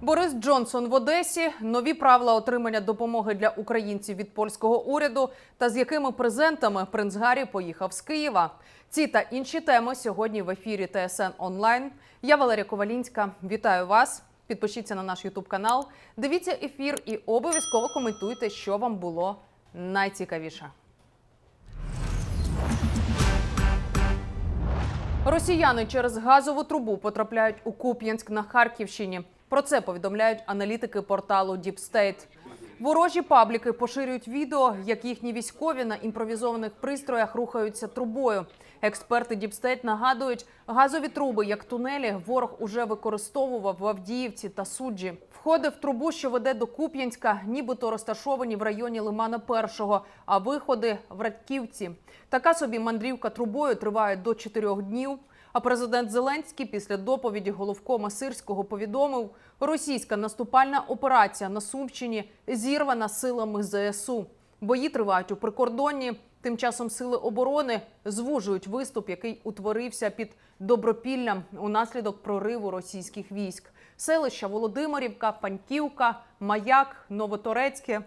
Борис Джонсон в Одесі, нові правила отримання допомоги для українців від польського уряду та з якими презентами принц Гаррі поїхав з Києва. Ці та інші теми сьогодні в ефірі ТСН онлайн. Я Валерія Ковалінська. Вітаю вас. Підпишіться на наш Ютуб канал, дивіться ефір і обов'язково коментуйте, що вам було найцікавіше. Росіяни через газову трубу потрапляють у Куп'янськ на Харківщині. Про це повідомляють аналітики порталу Deep State. Ворожі пабліки поширюють відео, як їхні військові на імпровізованих пристроях рухаються трубою. Експерти State нагадують, газові труби, як тунелі, ворог уже використовував в Авдіївці та суджі. Входи в трубу, що веде до Куп'янська, нібито розташовані в районі Лимана Першого, а виходи в Радківці. Така собі мандрівка трубою триває до чотирьох днів. А президент Зеленський після доповіді головкома Сирського повідомив, російська наступальна операція на Сумщині зірвана силами ЗСУ. Бої тривають у прикордонні. Тим часом сили оборони звужують виступ, який утворився під Добропіллям унаслідок прориву російських військ. Селища Володимирівка, Паньківка, Маяк, Новоторецьке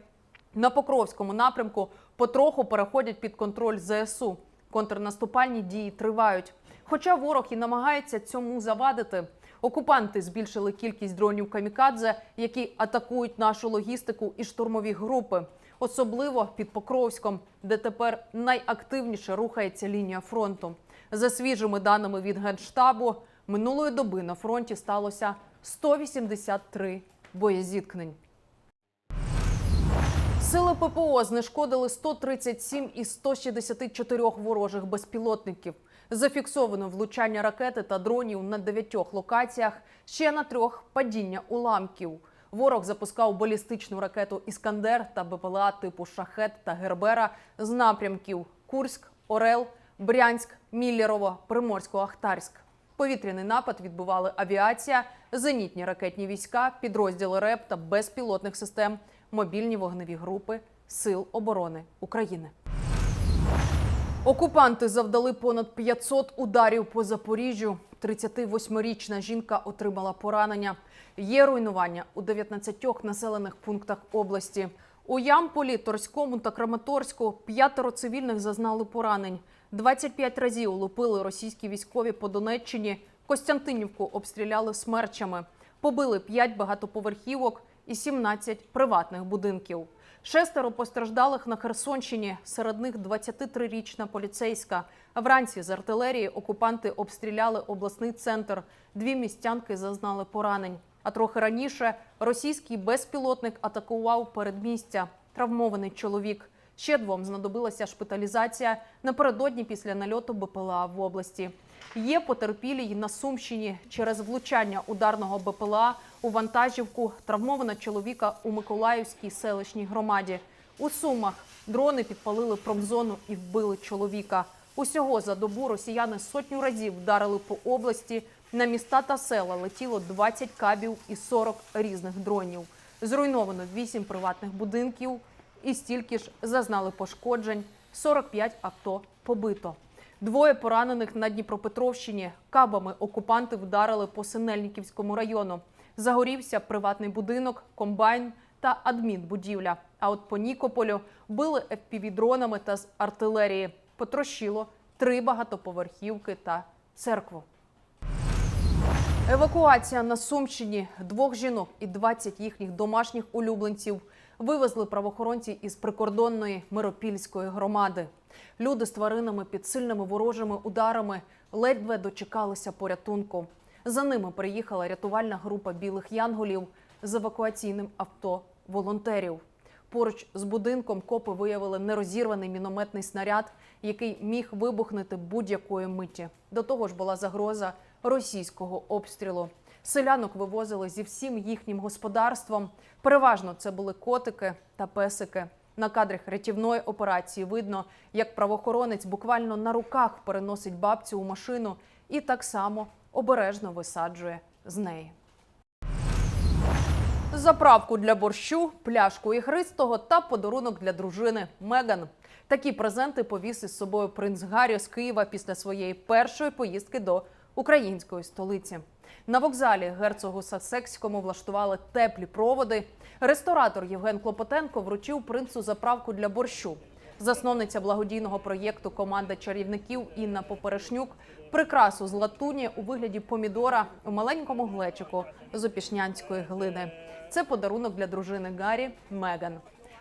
на Покровському напрямку потроху переходять під контроль ЗСУ. Контрнаступальні дії тривають. Хоча ворог і намагається цьому завадити. Окупанти збільшили кількість дронів камікадзе, які атакують нашу логістику і штурмові групи, особливо під Покровськом, де тепер найактивніше рухається лінія фронту. За свіжими даними від генштабу, минулої доби на фронті сталося 183 боєзіткнень. Сили ППО знешкодили 137 із 164 ворожих безпілотників. Зафіксовано влучання ракети та дронів на дев'ятьох локаціях, ще на трьох падіння уламків. Ворог запускав балістичну ракету Іскандер та БПЛА типу Шахет та Гербера з напрямків Курськ, Орел, Брянськ, Міллєрово, Приморсько-Ахтарськ. Повітряний напад відбували авіація, зенітні ракетні війська, підрозділи РЕП та безпілотних систем, мобільні вогневі групи Сил оборони України. Окупанти завдали понад 500 ударів по Запоріжжю. 38-річна жінка отримала поранення. Є руйнування у 19 населених пунктах області. У Ямполі, Торському та Краматорську п'ятеро цивільних зазнали поранень. 25 разів лупили російські військові по Донеччині. Костянтинівку обстріляли смерчами. Побили 5 багатоповерхівок і 17 приватних будинків. Шестеро постраждалих на Херсонщині, серед них 23-річна поліцейська. Вранці з артилерії окупанти обстріляли обласний центр. Дві містянки зазнали поранень. А трохи раніше російський безпілотник атакував передмістя. Травмований чоловік. Ще двом знадобилася шпиталізація напередодні після нальоту БПЛА в області. Є потерпілі й на Сумщині через влучання ударного БПЛА у вантажівку травмована чоловіка у Миколаївській селищній громаді. У Сумах дрони підпалили промзону і вбили чоловіка. Усього за добу росіяни сотню разів вдарили по області. На міста та села летіло 20 кабів і 40 різних дронів. Зруйновано 8 приватних будинків і стільки ж зазнали пошкоджень. 45 авто побито. Двоє поранених на Дніпропетровщині. Кабами окупанти вдарили по Синельниківському району. Загорівся приватний будинок, комбайн та адмінбудівля. А от по Нікополю били FPV-дронами та з артилерії. Потрощило три багатоповерхівки та церкву. Евакуація на Сумщині двох жінок і 20 їхніх домашніх улюбленців вивезли правоохоронці із прикордонної Миропільської громади. Люди з тваринами під сильними ворожими ударами ледве дочекалися порятунку. За ними приїхала рятувальна група білих янголів з евакуаційним авто волонтерів. Поруч з будинком копи виявили нерозірваний мінометний снаряд, який міг вибухнути будь-якої миті. До того ж була загроза російського обстрілу. Селянок вивозили зі всім їхнім господарством. Переважно це були котики та песики. На кадрах рятівної операції видно, як правоохоронець буквально на руках переносить бабцю у машину і так само обережно висаджує з неї. Заправку для борщу, пляшку ігристого та подарунок для дружини Меган. Такі презенти повіз із собою принц Гаррі з Києва після своєї першої поїздки до української столиці. На вокзалі герцогу Сасекському влаштували теплі проводи. Ресторатор Євген Клопотенко вручив принцу заправку для борщу. Засновниця благодійного проєкту Команда чарівників Інна Поперешнюк прикрасу з латуні у вигляді помідора у маленькому глечику з опішнянської глини. Це подарунок для дружини Гаррі Меган.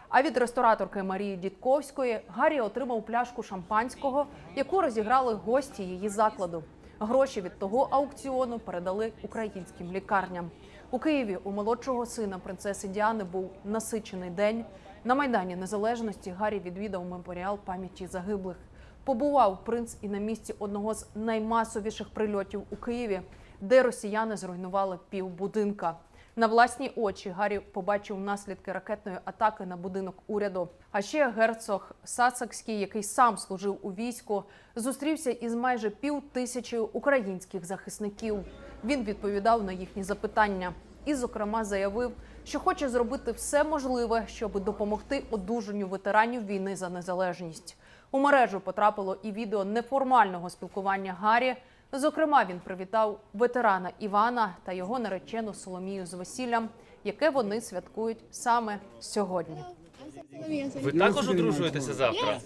А від рестораторки Марії Дідковської Гаррі отримав пляшку шампанського, яку розіграли гості її закладу. Гроші від того аукціону передали українським лікарням. У Києві у молодшого сина принцеси Діани був насичений день. На майдані Незалежності Гаррі відвідав меморіал пам'яті загиблих. Побував принц і на місці одного з наймасовіших прильотів у Києві, де росіяни зруйнували півбудинка. На власні очі Гаррі побачив наслідки ракетної атаки на будинок уряду. А ще герцог Сасекський, який сам служив у війську, зустрівся із майже пів тисячі українських захисників. Він відповідав на їхні запитання і, зокрема, заявив, що хоче зробити все можливе, щоб допомогти одужанню ветеранів війни за незалежність. У мережу потрапило і відео неформального спілкування Гаррі. Зокрема, він привітав ветерана Івана та його наречену Соломію з весіллям, яке вони святкують саме сьогодні. Ви також одружуєтеся завтра?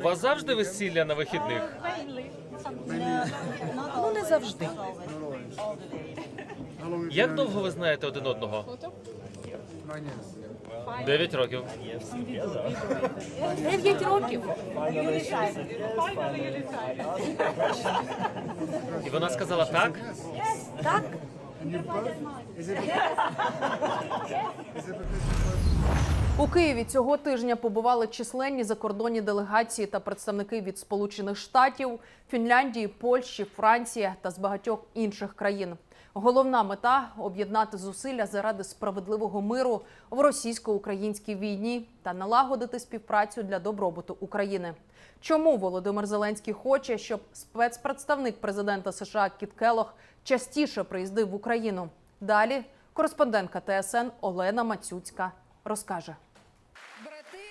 У вас завжди весілля на вихідних? Ну не завжди. Як довго ви знаєте один одного? Дев'ять років. Дев'ять років. І вона сказала так? Так, У Києві цього тижня побували численні закордонні делегації та представники від Сполучених Штатів, Фінляндії, Польщі, Франції та з багатьох інших країн. Головна мета об'єднати зусилля заради справедливого миру в російсько-українській війні та налагодити співпрацю для добробуту України. Чому Володимир Зеленський хоче, щоб спецпредставник президента США Кіт Келох частіше приїздив в Україну? Далі кореспондентка ТСН Олена Мацюцька розкаже.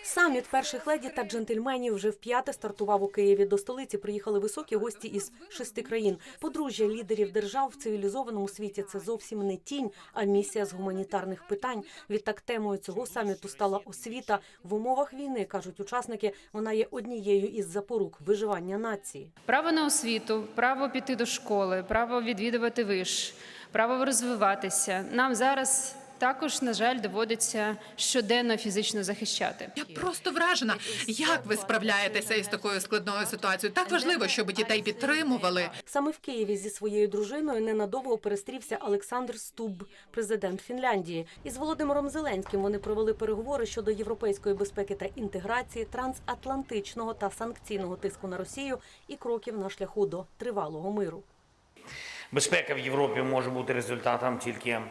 Саміт перших леді та джентльменів вже вп'яте стартував у Києві. До столиці приїхали високі гості із шести країн. Подружжя лідерів держав в цивілізованому світі це зовсім не тінь, а місія з гуманітарних питань. Відтак темою цього саміту стала освіта в умовах війни. кажуть учасники. Вона є однією із запорук виживання нації. Право на освіту, право піти до школи, право відвідувати виш, право розвиватися. Нам зараз також, на жаль, доводиться щоденно фізично захищати. Я просто вражена, як ви справляєтеся із такою складною ситуацією. Так важливо, щоб дітей підтримували. Саме в Києві зі своєю дружиною ненадовго перестрівся Олександр Стуб, президент Фінляндії. Із Володимиром Зеленським вони провели переговори щодо європейської безпеки та інтеграції, трансатлантичного та санкційного тиску на Росію і кроків на шляху до тривалого миру. Безпека в Європі може бути результатом тільки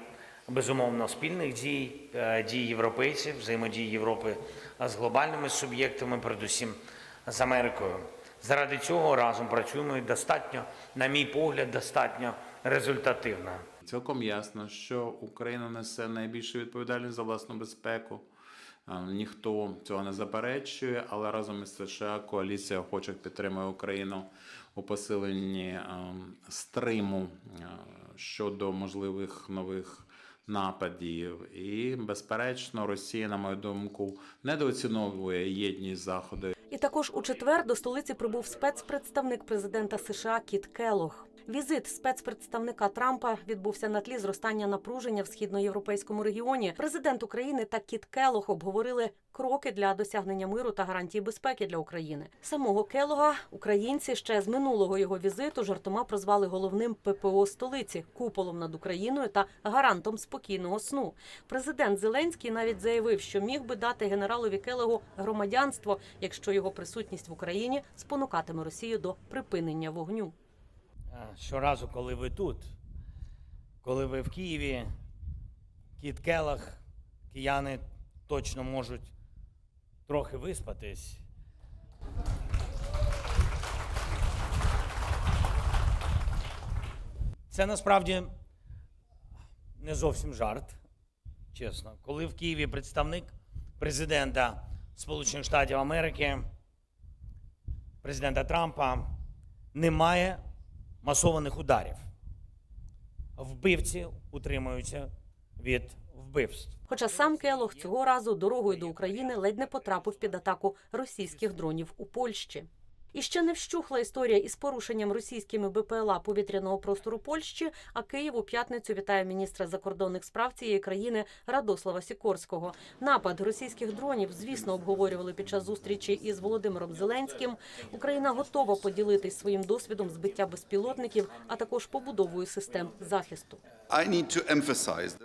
безумовно спільних дій, е, дій європейців, взаємодії Європи з глобальними суб'єктами, передусім з Америкою. Заради цього разом працюємо і достатньо, на мій погляд, достатньо результативно. Цілком ясно, що Україна несе найбільшу відповідальність за власну безпеку. Е, Ніхто цього не заперечує, але разом із США коаліція охочих підтримує Україну у посиленні е, стриму е, щодо можливих нових нападів. І, безперечно, Росія, на мою думку, недооціновує єдність заходу І також у четвер до столиці прибув спецпредставник президента США Кіт Келох. Візит спецпредставника Трампа відбувся на тлі зростання напруження в східноєвропейському регіоні. Президент України та Кіт Келох обговорили кроки для досягнення миру та гарантії безпеки для України. Самого Келога українці ще з минулого його візиту жартома прозвали головним ППО столиці, куполом над Україною та гарантом спокійного сну. Президент Зеленський навіть заявив, що міг би дати генералові Келегу громадянство, якщо його присутність в Україні спонукатиме Росію до припинення вогню. Е, Щоразу, коли ви тут, коли ви в Києві, Кіт Келах, кияни точно можуть трохи виспатись. Це насправді не зовсім жарт, чесно. Коли в Києві представник президента Сполучених Штатів Америки, президента Трампа, немає масованих ударів. Вбивці утримуються від вбивств. Хоча сам Келох цього разу дорогою до України ледь не потрапив під атаку російських дронів у Польщі. І ще не вщухла історія із порушенням російськими БПЛА повітряного простору Польщі. А Київ у п'ятницю вітає міністра закордонних справ цієї країни Радослава Сікорського. Напад російських дронів, звісно, обговорювали під час зустрічі із Володимиром Зеленським. Україна готова поділитись своїм досвідом збиття безпілотників, а також побудовою систем захисту.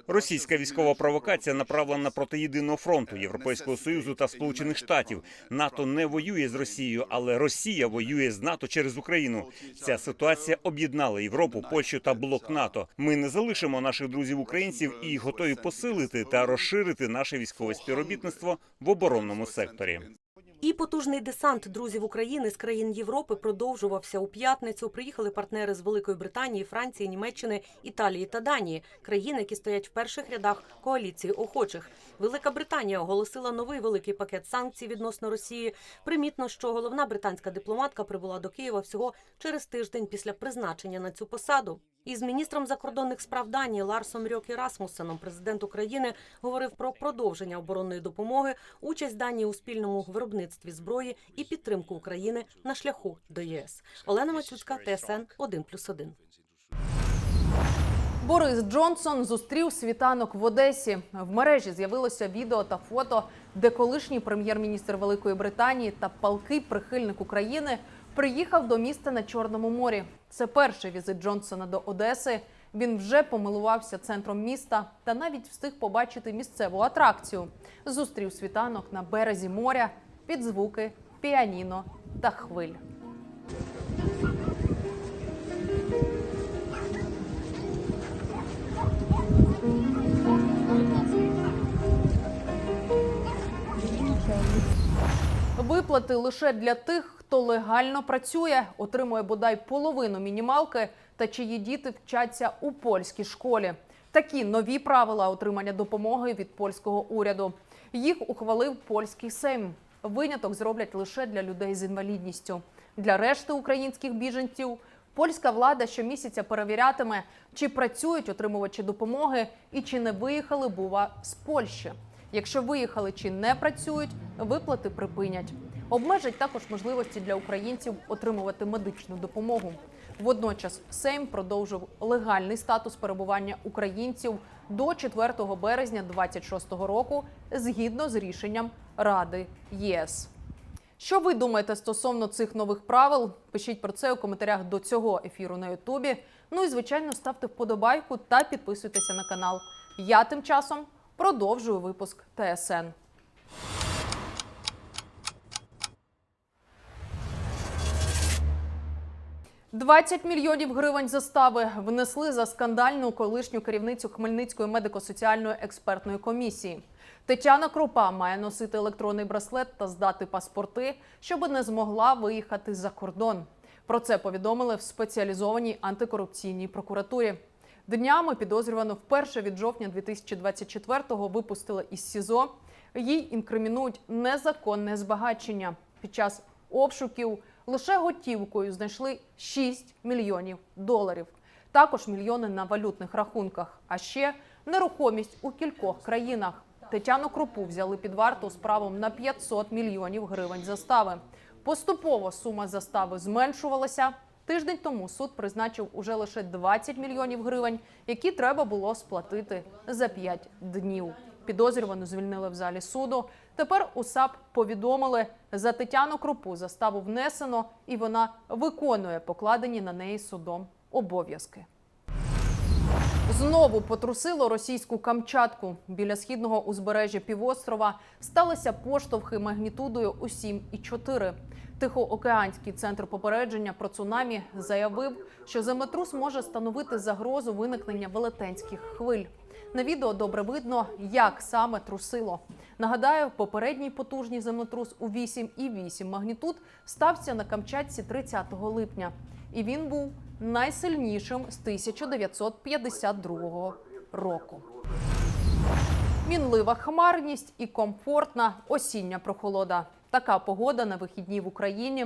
Російська військова провокація направлена проти єдиного фронту Європейського союзу та Сполучених Штатів. НАТО не воює з Росією, але Росія воює з НАТО через Україну. Ця ситуація об'єднала Європу, Польщу та блок НАТО. Ми не залишимо наших друзів українців і готові посилити та розширити наше військове співробітництво в оборонному секторі. І потужний десант друзів України з країн Європи продовжувався у п'ятницю. Приїхали партнери з Великої Британії, Франції, Німеччини, Італії та Данії, країни, які стоять в перших рядах коаліції охочих. Велика Британія оголосила новий великий пакет санкцій відносно Росії. Примітно, що головна британська дипломатка прибула до Києва всього через тиждень після призначення на цю посаду. Із міністром закордонних справ Данії Ларсом Рьокі Расмуссеном президент України говорив про продовження оборонної допомоги, участь Данії у спільному виробництві зброї і підтримку України на шляху до ЄС. Олена Мацюцька, ТСН 1+,1. Борис Джонсон зустрів світанок в Одесі. В мережі з'явилося відео та фото, де колишній прем'єр-міністр Великої Британії та палкий прихильник України приїхав до міста на Чорному морі. Це перший візит Джонсона до Одеси. Він вже помилувався центром міста та навіть встиг побачити місцеву атракцію. Зустрів світанок на березі моря під звуки піаніно та хвиль. Виплати лише для тих, хто легально працює, отримує бодай половину мінімалки та чиї діти вчаться у польській школі. Такі нові правила отримання допомоги від польського уряду. Їх ухвалив польський сейм. Виняток зроблять лише для людей з інвалідністю. Для решти українських біженців польська влада щомісяця перевірятиме, чи працюють отримувачі допомоги і чи не виїхали, бува, з Польщі. Якщо виїхали чи не працюють, виплати припинять. Обмежать також можливості для українців отримувати медичну допомогу. Водночас Сейм продовжив легальний статус перебування українців до 4 березня 2026 року згідно з рішенням Ради ЄС. Що ви думаєте стосовно цих нових правил? Пишіть про це у коментарях до цього ефіру на Ютубі. Ну і звичайно ставте вподобайку та підписуйтеся на канал. Я тим часом продовжую випуск ТСН. «20 мільйонів гривень застави внесли за скандальну колишню керівницю Хмельницької медико-соціальної експертної комісії. Тетяна Крупа має носити електронний браслет та здати паспорти, щоб не змогла виїхати за кордон. Про це повідомили в спеціалізованій антикорупційній прокуратурі. Днями підозрювану вперше від жовтня 2024-го випустили із СІЗО. Їй інкримінують незаконне збагачення. Під час обшуків лише готівкою знайшли 6 мільйонів доларів. Також мільйони на валютних рахунках, а ще нерухомість у кількох країнах. Тетяну Крупу взяли під варту з правом на 500 мільйонів гривень застави. Поступово сума застави зменшувалася. Тиждень тому суд призначив уже лише 20 мільйонів гривень, які треба було сплатити за 5 днів. Підозрювану звільнили в залі суду. Тепер у САП повідомили, за Тетяну Крупу заставу внесено, і вона виконує покладені на неї судом обов'язки. Знову потрусило російську Камчатку. Біля східного узбережжя півострова сталися поштовхи магнітудою у 7,4. Тихоокеанський центр попередження про цунамі заявив, що землетрус може становити загрозу виникнення велетенських хвиль. На відео добре видно, як саме трусило. Нагадаю, попередній потужний землетрус у 8,8 магнітуд стався на Камчатці 30 липня. І він був найсильнішим з 1952 року. Мінлива хмарність і комфортна осіння прохолода. Така погода на вихідні в Україні.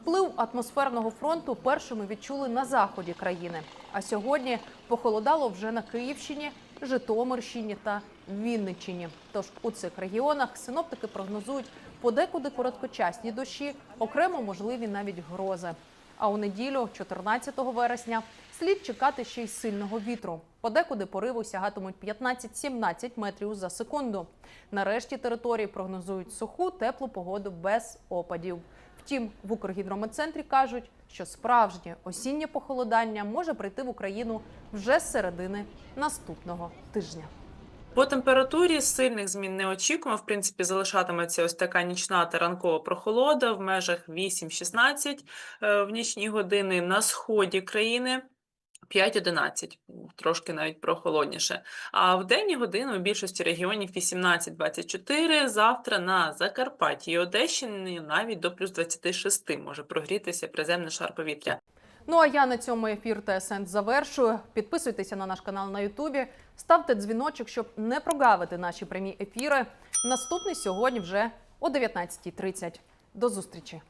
Вплив атмосферного фронту першими відчули на заході країни. А сьогодні похолодало вже на Київщині, Житомирщині та Вінниччині. Тож у цих регіонах синоптики прогнозують подекуди короткочасні дощі, окремо можливі навіть грози. А у неділю, 14 вересня, слід чекати ще й сильного вітру. Подекуди пориви сягатимуть 15-17 метрів за секунду. Нарешті території прогнозують суху, теплу погоду без опадів. Втім, в Укргідрометцентрі кажуть, що справжнє осіннє похолодання може прийти в Україну вже з середини наступного тижня. По температурі сильних змін не очікуємо. В принципі, залишатиметься ось така нічна та ранкова прохолода в межах 8-16 е, в нічні години на сході країни. 5-11, трошки навіть прохолодніше. А в денні години у більшості регіонів 18-24, завтра на Закарпатті і Одещині навіть до плюс 26 може прогрітися приземний шар повітря. Ну а я на цьому ефір ТСН завершую. Підписуйтеся на наш канал на Ютубі, ставте дзвіночок, щоб не прогавити наші прямі ефіри. Наступний сьогодні вже о 19.30. До зустрічі!